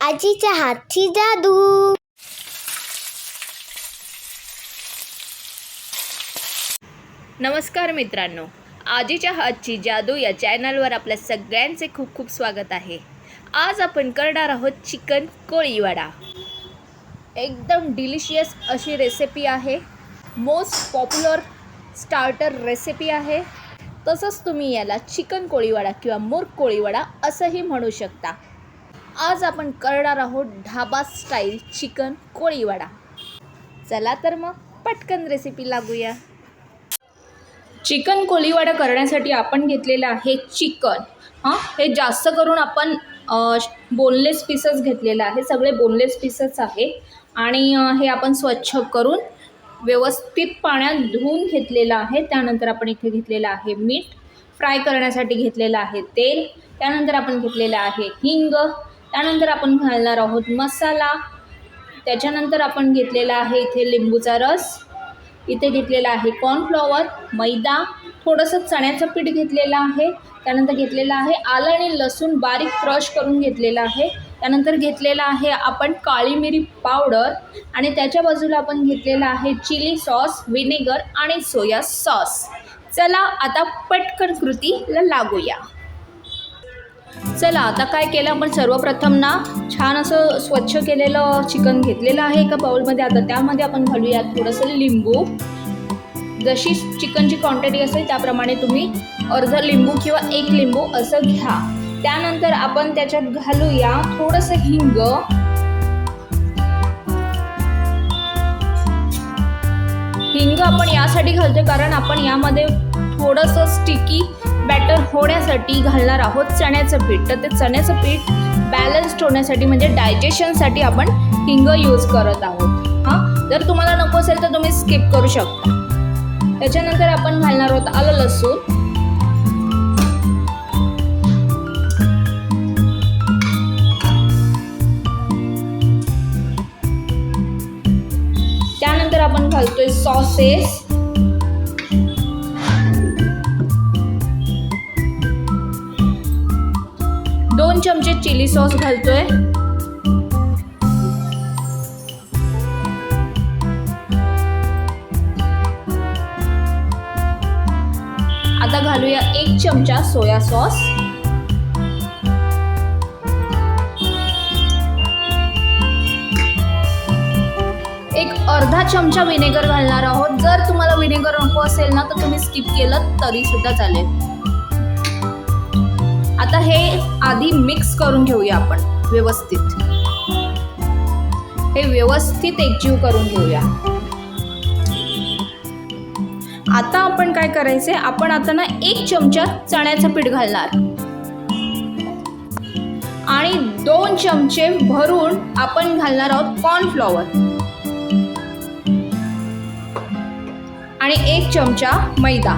आजीच्या हातची जादू. नमस्कार मित्रांनो आजीच्या हातची जादू या चॅनलवर आपल्या सगळ्यांचे खूप खूप स्वागत आहे. आज आपण करणार आहोत चिकन कोळीवाडा. एकदम डिलिशियस अशी रेसिपी आहे. मोस्ट पॉप्युलर स्टार्टर रेसिपी आहे. तसंच तुम्ही याला चिकन कोळीवाडा किंवा मूर्ख कोळीवाडा असंही म्हणू शकता. आज आपण करणार आहोत ढाबा स्टाईल चिकन कोळीवाडा. चला तर मग पटकन रेसिपी लागूया. चिकन कोळीवाडा करण्यासाठी आपण घेतलेलं आहे चिकन. हां हे जास्त करून आपण बोनलेस पीसच घेतलेलं आहे. सगळे बोनलेस पीसच आहे. आणि हे आपण स्वच्छ करून व्यवस्थित पाण्यात धुवून घेतलेलं आहे. त्यानंतर आपण इथे घेतलेलं आहे मीठ. फ्राय करण्यासाठी घेतलेलं आहे तेल. त्यानंतर आपण घेतलेलं आहे हिंग. त्यानंतर आपण घालणार आहोत मसाला. त्याच्यानंतर आपण घेतलेला आहे इथे लिंबूचा रस. इथे घेतलेला आहे कॉर्नफ्लॉवर मैदा. थोडंसं चण्याचं पीठ घेतलेलं आहे. त्यानंतर घेतलेलं आहे आलं आणि लसूण बारीक क्रश करून घेतलेलं आहे. त्यानंतर घेतलेला आहे आपण काळी मिरी पावडर आणि त्याच्या बाजूला आपण घेतलेला आहे चिली सॉस विनेगर आणि सोया सॉस. चला आता पटकन कृतीला लागूया. चला आता काय केलं आपण? सर्वप्रथम ना छान असं स्वच्छ केलेलं चिकन घेतलेलं आहे एका बाउलमध्ये आता त्यामध्ये आपण घालूयात थोडंसं लिंबू. जशी चिकनची क्वांटिटी असेल त्याप्रमाणे तुम्ही अर्ध लिंबू किंवा एक लिंबू असं घ्या. त्यानंतर आपण त्याच्यात घालूया थोडंसं हिंग. हिंग आपण यासाठी घालतोय कारण आपण यामध्ये थोडंसं स्टिकी होण्यासाठी घालणार आहोत. चण्याचं पीठ. तर ते चण्याचं पीठ बॅलन्स्ड होण्यासाठी म्हणजे डायजेशनसाठी आपण हिंग यूज करत आहोत. हां? जर तुम्हाला नको असेल तर तुम्ही स्किप करू शकता. त्याच्यानंतर आपण घालणार आहोत आलं लसूण. त्यानंतर आपण घालतोय सॉसेस दोन चमचे चिली सॉस घालतोय. आता घालूया एक चमचा सोया सॉस. एक अर्धा चमचा व्हिनेगर घालणार आहोत. जर तुम्हाला विनेगर नको असेल ना तर तुम्ही स्किप केलं तरी सुद्धा चालेल. आता हे आधी मिक्स करून घेऊया आपण व्यवस्थित. हे व्यवस्थित एकजीव करून घेऊया. आता आपण काय करायचंय आपण आता ना एक चमचा चण्याचं पीठ घालणार. आणि दोन चमचे भरून आपण घालणार आहोत कॉर्नफ्लॉवर आणि एक चमचा मैदा.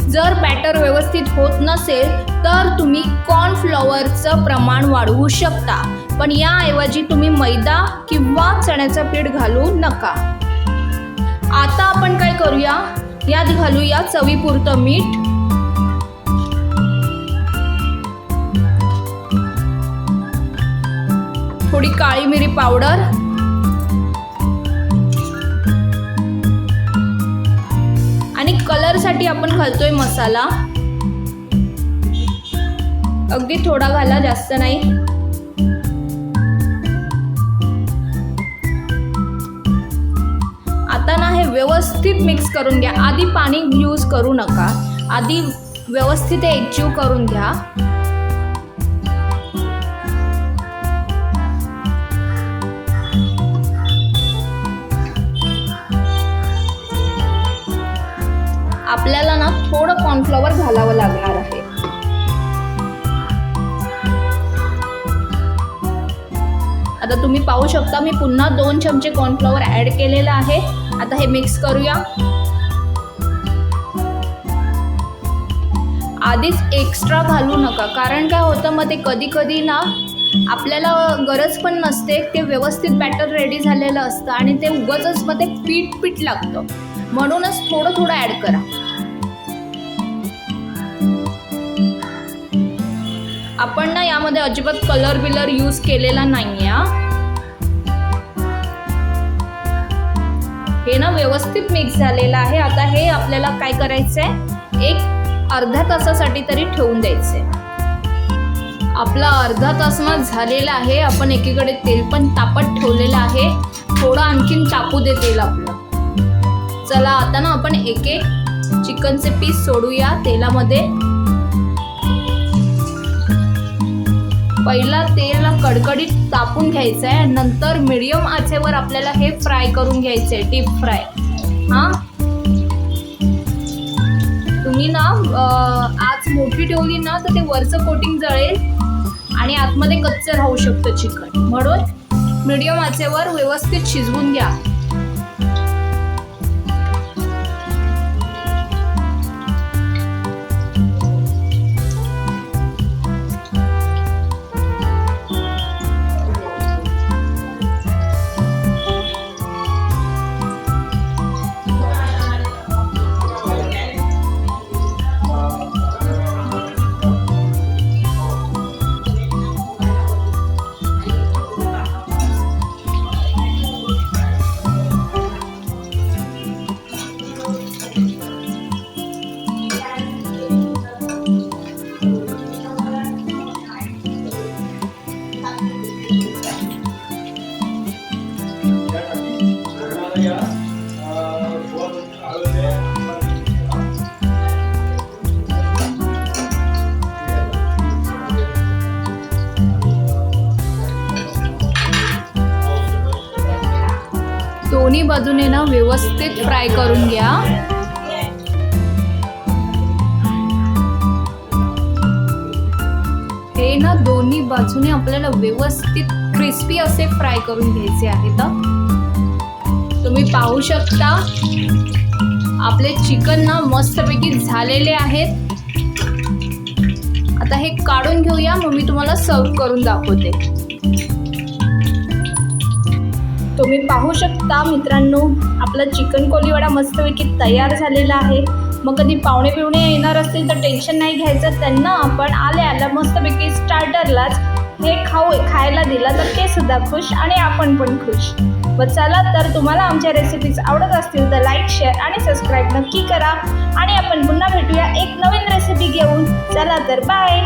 जर बॅटर व्यवस्थित होत नसेल तर तुम्ही कॉर्नफ्लॉवरचं प्रमाण वाढवू शकता. पण याऐवजी तुम्ही मैदा किंवा चण्याचं पीठ घालू नका. आता आपण काय करूया? यात घालूया चवीपुरतं मीठ. थोडी काळी मिरी पावडर. आणि कलरसाठी आपण घालतोय मसाला. अगदी थोडा घाला जास्त नाही. आता ना हे व्यवस्थित मिक्स करून घ्या. आधी पाणी यूज करू नका. आधी व्यवस्थित हे एकजीव करून घ्या. आपल्याला ना थोडं कॉर्नफ्लॉवर घालावं लागणार. आहे आता तुम्ही पाहू शकता मी पुन्हा दोन चमचे कॉर्नफ्लॉवर ॲड केलेलं आहे. आता हे मिक्स करूया. आधीच एक्स्ट्रा घालू नका कारण काय होतं मग ते कधी कधी ना आपल्याला गरज पण नसते ते व्यवस्थित बॅटर रेडी झालेलं असतं आणि ते उगतच मग ते पीठ पीठ लागतं. म्हणूनच थोडं थोडं ॲड करा. आपण ना यामध्ये अजिबात कलर बिलर यूज केलेला नाही आहे हे ना व्यवस्थित मिक्स झालेलं आहे. आता हे आपल्याला काय करायचं आहे एक अर्ध्या तासासाठी तरी ठेवून द्यायचं आपला अर्धा तास ना झालेला आहे. आपण एकीकडे तेल पण तापत ठेवलेलं आहे. थोडं आणखीन तापू दे तेल आपलं. चला आता ना आपण एक एक चिकनचे पीस सोडूया तेलामध्ये. पहिला तेल कडकडीत तापून घ्यायचं आहे नंतर मिडियम आचेवर आपल्याला हे फ्राय करून घ्यायचे आहे डीप फ्राय हां? तुम्ही ना आज मोठी ठेवली ना तर ते वरचं कोटिंग जळेल आणि आतमध्ये कच्चं राहू शकतं चिकन. म्हणून मिडियम आचेवर व्यवस्थित शिजवून घ्या. दोन्ही बाजूने ना व्यवस्थित फ्राय करून घ्या. हे ना दोन्ही बाजूने आपल्याला व्यवस्थित क्रिस्पी असे फ्राय करून घ्यायचे आहेत. तुम्ही पाहू शकता आपले चिकन ना मस्तपैकी झालेले आहेत. आता हे काढून घेऊया मग मी तुम्हाला सर्व करून दाखवते. तुम्ही पाहू शकता मित्रांनो आपला चिकन कोलीवाडा मस्तपैकी तयार झालेला आहे. मग कधी पाहुणे पिवणे येणार असतील तर टेन्शन नाही घ्यायचं. त्यांना आपण आल्या आल्या मस्तपैकी स्टार्टरलाच हे खाऊ खायला दिला तर ते सुद्धा खुश आणि आपण पण खुश. व चला तर तुम्हाला आमच्या रेसिपीज आवडत असतील तर लाईक शेअर आणि सबस्क्राईब नक्की करा. आणि आपण पुन्हा भेटूया एक नवीन रेसिपी घेऊन. चला तर बाय